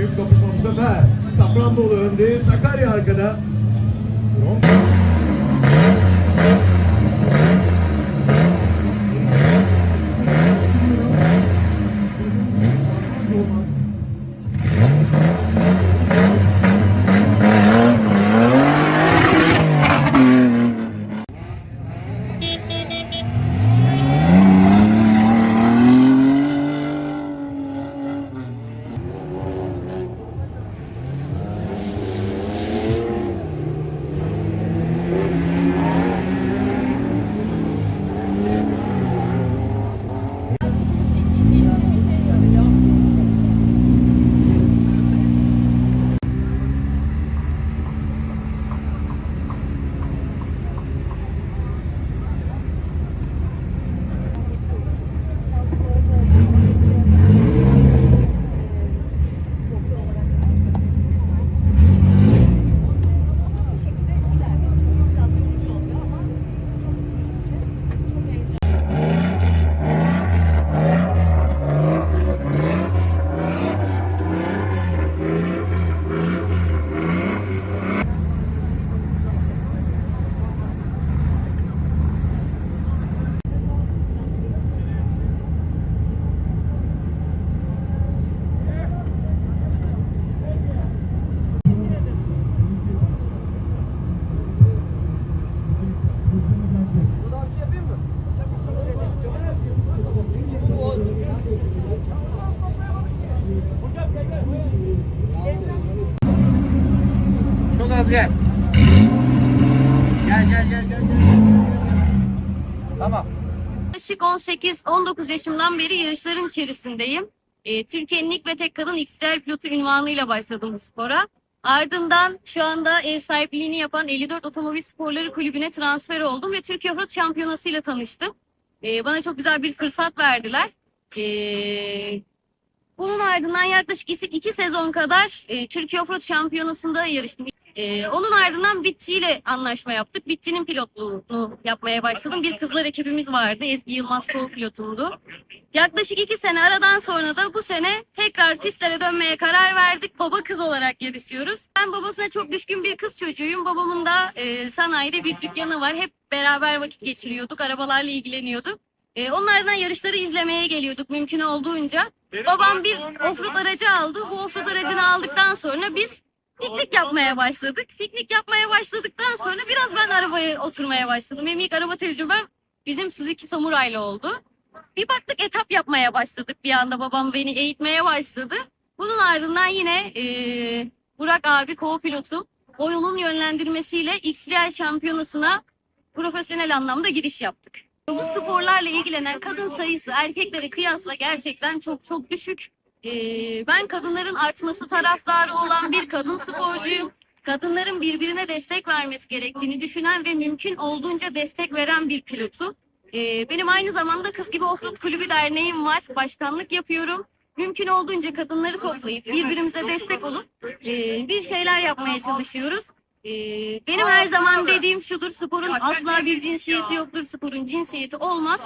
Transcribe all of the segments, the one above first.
büyük kapışma bu sefer. Safranbolu önde, Sakarya arkada. Bronco. Gel. Gel gel gel gel. Tamam. Yaklaşık 18-19 yaşımdan beri yarışların içerisindeyim. Ee, Türkiye'nin ilk ve tek kadın XTR pilotu ünvanıyla başladım bu spora. Ardından şu anda ev sahipliğini yapan 54 Otomobil Sporları Kulübü'ne transfer oldum ve Türkiye Offroad Şampiyonası ile tanıştım. Ee, bana çok güzel bir fırsat verdiler. Ee, bunun ardından yaklaşık iki sezon kadar e, Türkiye Offroad Şampiyonası'nda yarıştım. Ee, onun ardından Bitçi ile anlaşma yaptık. Bitçi'nin pilotluğunu yapmaya başladım. Bir kızlar ekibimiz vardı. Ezgi Yılmaz co-pilotumdu. Yaklaşık iki sene aradan sonra da bu sene tekrar pistlere dönmeye karar verdik. Baba kız olarak yarışıyoruz. Ben babasına çok düşkün bir kız çocuğuyum. Babamın da e, sanayide bir dükkanı var. Hep beraber vakit geçiriyorduk. Arabalarla ilgileniyorduk. E, onlardan yarışları izlemeye geliyorduk mümkün olduğunca. Babam bir offroad aracı aldı. Bu offroad aracını aldıktan sonra biz piknik yapmaya başladık. Piknik yapmaya başladıktan sonra biraz ben arabaya oturmaya başladım. Benim ilk araba tecrübem bizim Suzuki Samurai'la oldu. Bir baktık etap yapmaya başladık bir anda babam beni eğitmeye başladı. Bunun ardından yine eee, Burak abi co-pilotum o yolun yönlendirmesiyle XRL şampiyonasına profesyonel anlamda giriş yaptık. Bu sporlarla ilgilenen kadın sayısı erkeklere kıyasla gerçekten çok çok düşük. Ee, ben kadınların artması taraftarı olan bir kadın sporcuyum. Kadınların birbirine destek vermesi gerektiğini düşünen ve mümkün olduğunca destek veren bir pilotum. Ee, benim aynı zamanda Kız Gibi Offroad Kulübü Derneğim var. Başkanlık yapıyorum. Mümkün olduğunca kadınları toplayıp birbirimize destek olup e, bir şeyler yapmaya çalışıyoruz. Ee, benim her zaman dediğim şudur, sporun asla bir cinsiyeti yoktur, sporun cinsiyeti olmaz.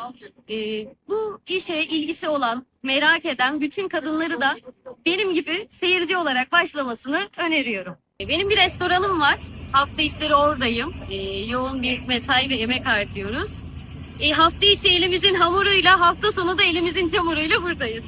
Ee, bu işe ilgisi olan, merak eden bütün kadınları da benim gibi seyirci olarak başlamasını öneriyorum. Benim bir restoranım var. Hafta içleri oradayım. Ee, yoğun bir mesai ve emek harcıyoruz. Ee, hafta içi elimizin hamuruyla, hafta sonu da elimizin çamuruyla buradayız.